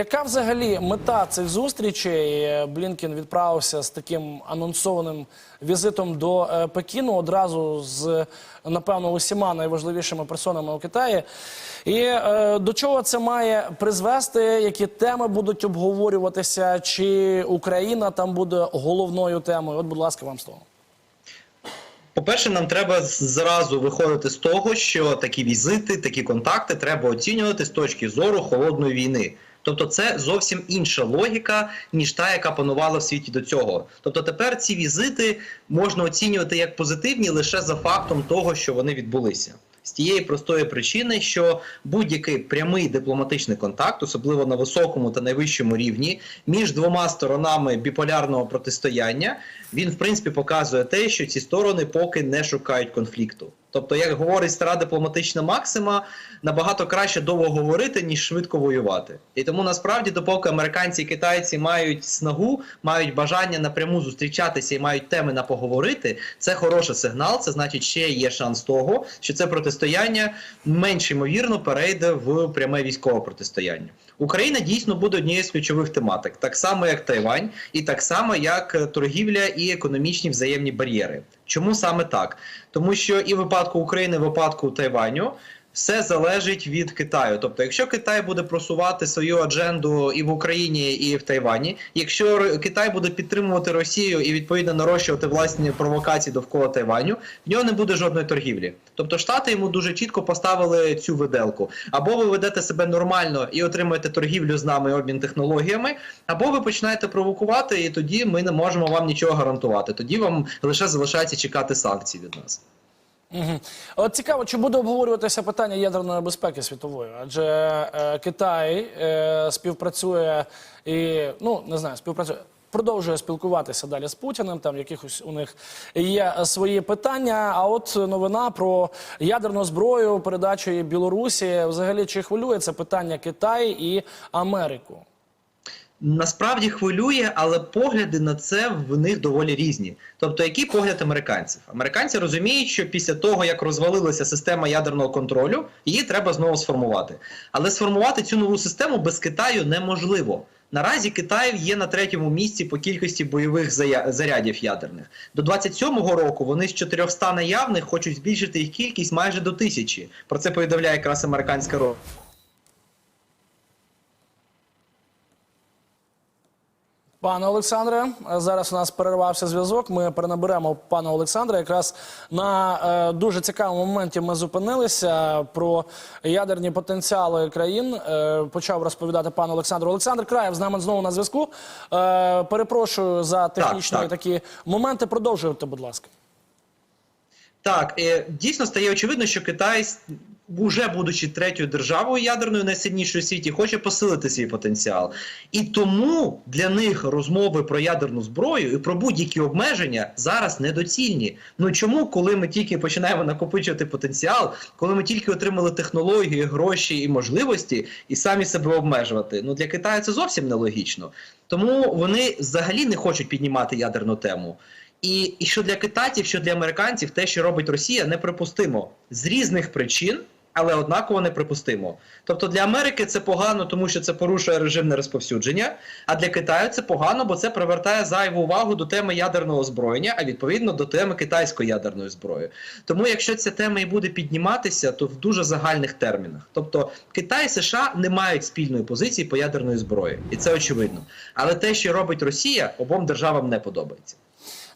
яка взагалі мета цих зустрічей? Е, Блінкен відправився з таким анонсованим візитом до е, Пекіну одразу з напевно усіма найважливішими персонами у Китаї. І е, до чого це має призвести? Які теми будуть обговорюватися? Чи Україна там буде головною темою? От, будь ласка, вам слово. По-перше, нам треба зразу виходити з того, що такі візити, такі контакти треба оцінювати з точки зору холодної війни. Тобто це зовсім інша логіка, ніж та, яка панувала в світі до цього. Тобто тепер ці візити можна оцінювати як позитивні лише за фактом того, що вони відбулися. З тієї простої причини, що будь-який прямий дипломатичний контакт, особливо на високому та найвищому рівні, між двома сторонами біполярного протистояння, він в принципі показує те, що ці сторони поки не шукають конфлікту. Тобто, як говорить стара дипломатична максима, набагато краще довго говорити, ніж швидко воювати. І тому насправді, допоки американці і китайці мають снагу, мають бажання напряму зустрічатися і мають теми на поговорити, це хороший сигнал. Це значить, ще є шанс того, що це протистояння менш ймовірно перейде в пряме військове протистояння. Україна дійсно буде однією з ключових тематик, так само як Тайвань, і так само як торгівля і економічні взаємні бар'єри. Чому саме так? Тому що і в випадку України, і в випадку Тайваню. Все залежить від Китаю. Тобто, якщо Китай буде просувати свою адженду і в Україні, і в Тайвані, якщо Китай буде підтримувати Росію і відповідно нарощувати власні провокації довкола Тайваню, в нього не буде жодної торгівлі. Тобто Штати йому дуже чітко поставили цю виделку. Або ви ведете себе нормально і отримуєте торгівлю з нами, обмін технологіями, або ви починаєте провокувати, і тоді ми не можемо вам нічого гарантувати. Тоді вам лише залишається чекати санкцій від нас. От цікаво, чи буде обговорюватися питання ядерної безпеки світової? Адже е, Китай е, співпрацює і ну не знаю, співпрацює. Продовжує спілкуватися далі з Путіним. Там якихось у них є свої питання. А от новина про ядерну зброю, передачу Білорусі, взагалі чи хвилює це питання Китай і Америку? Насправді хвилює, але погляди на це в них доволі різні. Тобто, який погляд американців? Американці розуміють, що після того, як розвалилася система ядерного контролю, її треба знову сформувати. Але сформувати цю нову систему без Китаю неможливо. Наразі Китай є на третьому місці по кількості бойових зарядів ядерних. До 27-го року вони з 400 наявних хочуть збільшити їх кількість майже до тисячі. Про це повідомляє якраз американська ро. Пане Олександре, зараз у нас перервався зв'язок. Ми перенаберемо пана Олександра. Якраз на е, дуже цікавому моменті ми зупинилися про ядерні потенціали країн. Е, почав розповідати пан Олександр. Олександр Краєв з нами знову на зв'язку. Е, перепрошую за технічні так. такі моменти. Продовжуйте, будь ласка. Так, е, дійсно стає очевидно, що Китай, уже будучи третьою державою ядерною найсильнішою у світі, хоче посилити свій потенціал. І тому для них розмови про ядерну зброю і про будь-які обмеження зараз недоцільні. Ну чому, коли ми тільки починаємо накопичувати потенціал, коли ми тільки отримали технології, гроші і можливості, і самі себе обмежувати? Ну для Китаю це зовсім нелогічно. Тому вони взагалі не хочуть піднімати ядерну тему. І, і що для китайців, що для американців, те, що робить Росія, неприпустимо з різних причин, але однаково неприпустимо. Тобто для Америки це погано, тому що це порушує режимне розповсюдження. А для Китаю це погано, бо це привертає зайву увагу до теми ядерного озброєння, а відповідно до теми китайської ядерної зброї. Тому, якщо ця тема і буде підніматися, то в дуже загальних термінах. Тобто Китай і США не мають спільної позиції по ядерної зброї, і це очевидно. Але те, що робить Росія, обом державам не подобається.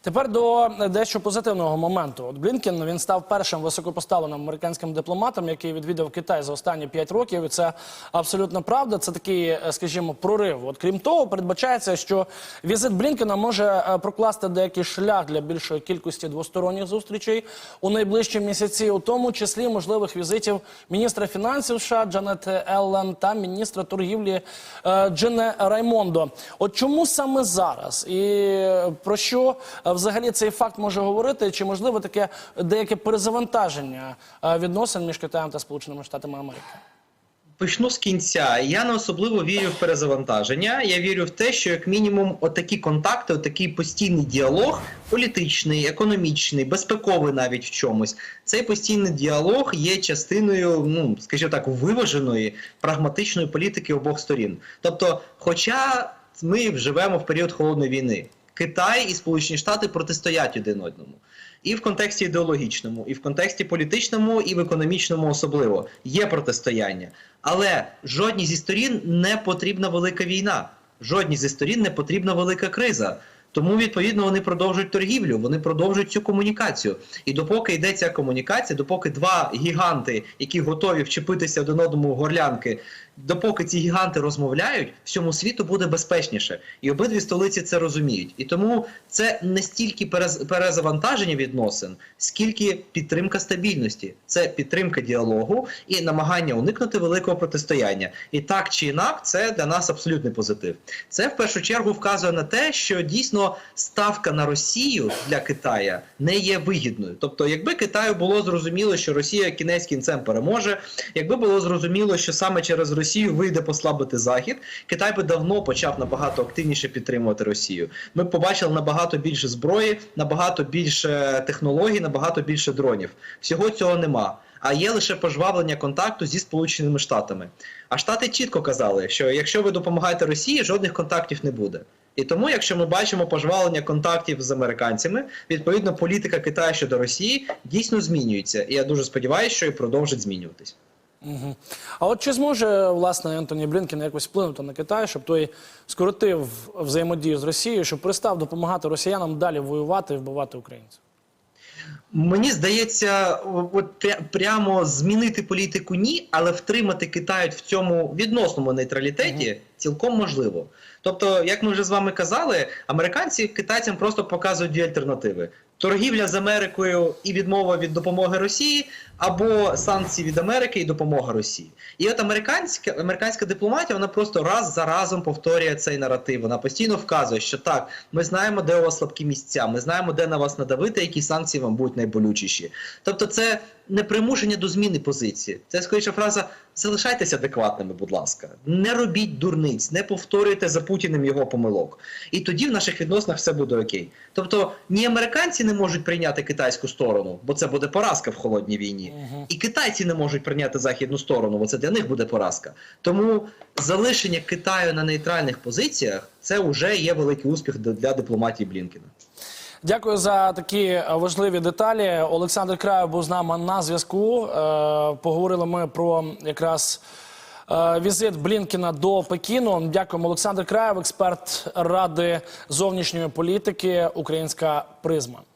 Тепер до дещо позитивного моменту. От Блінкен він став першим високопоставленим американським дипломатом, який відвідав Китай за останні п'ять років. І це абсолютно правда. Це такий, е, скажімо, прорив. От крім того, передбачається, що візит Блінкена може е, прокласти деякий шлях для більшої кількості двосторонніх зустрічей у найближчі місяці, у тому числі можливих візитів міністра фінансів США Джанет Еллен та міністра торгівлі е, Джене Раймондо. От чому саме зараз? І про що взагалі цей факт може говорити? Чи можливо таке деяке перезавантаження е, відносин між Китаєм та Сполученими Штатами Америки? Почну з кінця. Я не особливо вірю в перезавантаження. Я вірю в те, що як мінімум отакі контакти, отакий постійний діалог, політичний, економічний, безпековий навіть в чомусь. Цей постійний діалог є частиною, ну скажімо так, виваженої прагматичної політики обох сторін. Тобто, хоча ми живемо в період холодної війни, Китай і Сполучені Штати протистоять один одному. І в контексті ідеологічному, і в контексті політичному, і в економічному особливо є протистояння. Але жодній зі сторін не потрібна велика війна, жодній зі сторін не потрібна велика криза. Тому відповідно вони продовжують торгівлю, вони продовжують цю комунікацію. І допоки йде ця комунікація, допоки два гіганти, які готові вчепитися один одному горлянки, допоки ці гіганти розмовляють, всьому світу буде безпечніше. І обидві столиці це розуміють. І тому це не стільки перезавантаження відносин, скільки підтримка стабільності. Це підтримка діалогу і намагання уникнути великого протистояння. І так чи інак, це для нас абсолютний позитив. Це в першу чергу вказує на те, що дійсно ставка на Росію для Китая не є вигідною. Тобто, якби Китаю було зрозуміло, що Росія кінець кінцем переможе, якби було зрозуміло, що саме через Росію вийде послабити Захід, Китай би давно почав набагато активніше підтримувати Росію. Ми б побачили набагато більше зброї, набагато більше технологій, набагато більше дронів. Всього цього нема. А є лише пожвавлення контакту зі Сполученими Штатами. А Штати чітко казали, що якщо ви допомагаєте Росії, жодних контактів не буде. І тому, якщо ми бачимо пожвалення контактів з американцями, відповідно політика Китаю щодо Росії дійсно змінюється. І я дуже сподіваюся, що і продовжить змінюватись. Угу. А от чи зможе власне Ентоні Блінкен якось вплинути на Китай, щоб той скоротив взаємодію з Росією, щоб перестав допомагати росіянам далі воювати і вбивати українців? Мені здається, от прямо змінити політику ні, але втримати Китай в цьому відносному нейтралітеті цілком можливо. Тобто, як ми вже з вами казали, американці китайцям просто показують дві альтернативи: торгівля з Америкою і відмова від допомоги Росії, або санкції від Америки і допомога Росії. І от американська американська дипломатія вона просто раз за разом повторює цей наратив. Вона постійно вказує, що так, ми знаємо, де у вас слабкі місця, ми знаємо, де на вас надавити, які санкції вам будуть найболючіші. Тобто, це не примушення до зміни позиції. Це скоріше фраза: залишайтеся адекватними, будь ласка, не робіть дурниць, не повторюйте за Путіним його помилок. І тоді в наших відносинах все буде окей. Тобто, ні американці не можуть прийняти китайську сторону, бо це буде поразка в холодній війні. І китайці не можуть прийняти західну сторону, бо це для них буде поразка. Тому залишення Китаю на нейтральних позиціях це вже є великий успіх для- для дипломатії Блінкена. Дякую за такі е, важливі деталі. Олександр Краєв був з нами на зв'язку. Е, Поговорили ми про якраз е, візит Блінкіна до Пекіну. Дякуємо, Олександр Краєв, експерт ради зовнішньої політики Українська призма.